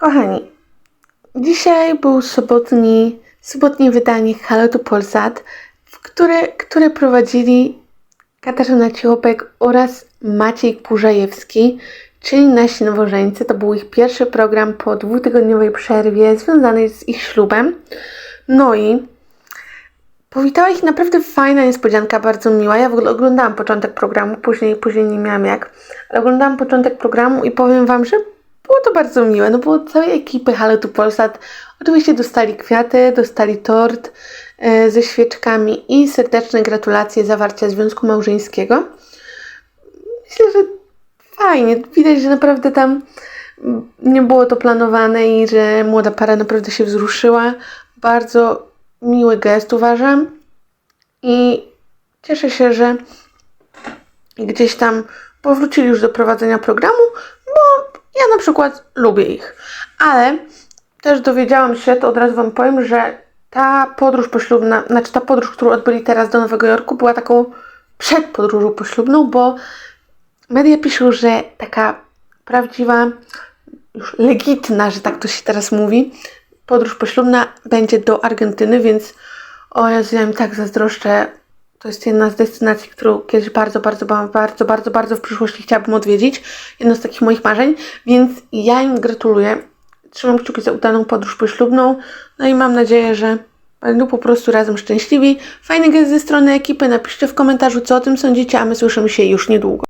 Kochani, dzisiaj był sobotni, sobotnie wydanie Halo to Polsat, w które, które prowadzili Katarzyna Cichopek oraz Maciej Pużajewski, czyli nasi nowożeńcy. To był ich pierwszy program po dwutygodniowej przerwie związanej z ich ślubem. No i powitała ich naprawdę fajna niespodzianka, bardzo miła. Ja w ogóle oglądałam początek programu, później, później nie miałam jak, ale oglądałam początek programu i powiem Wam, że było to bardzo miłe. No było całej ekipy Halo tu Polsat. Oczywiście dostali kwiaty, dostali tort e, ze świeczkami i serdeczne gratulacje zawarcia związku małżeńskiego. Myślę, że fajnie. Widać, że naprawdę tam nie było to planowane i że młoda para naprawdę się wzruszyła. Bardzo miły gest uważam. I cieszę się, że gdzieś tam powrócili już do prowadzenia programu, ja na przykład lubię ich. Ale też dowiedziałam się, to od razu Wam powiem, że ta podróż poślubna, znaczy ta podróż, którą odbyli teraz do Nowego Jorku, była taką przedpodróżą poślubną, bo media piszą, że taka prawdziwa, już legitna, że tak to się teraz mówi, podróż poślubna będzie do Argentyny, więc o ja im tak zazdroszczę. To jest jedna z destynacji, którą kiedyś bardzo, bardzo, ba- bardzo, bardzo, bardzo w przyszłości chciałabym odwiedzić. Jedno z takich moich marzeń, więc ja im gratuluję. Trzymam kciuki za udaną podróż poślubną. No i mam nadzieję, że będą po prostu razem szczęśliwi. Fajny gest ze strony ekipy. Napiszcie w komentarzu, co o tym sądzicie, a my słyszymy się już niedługo.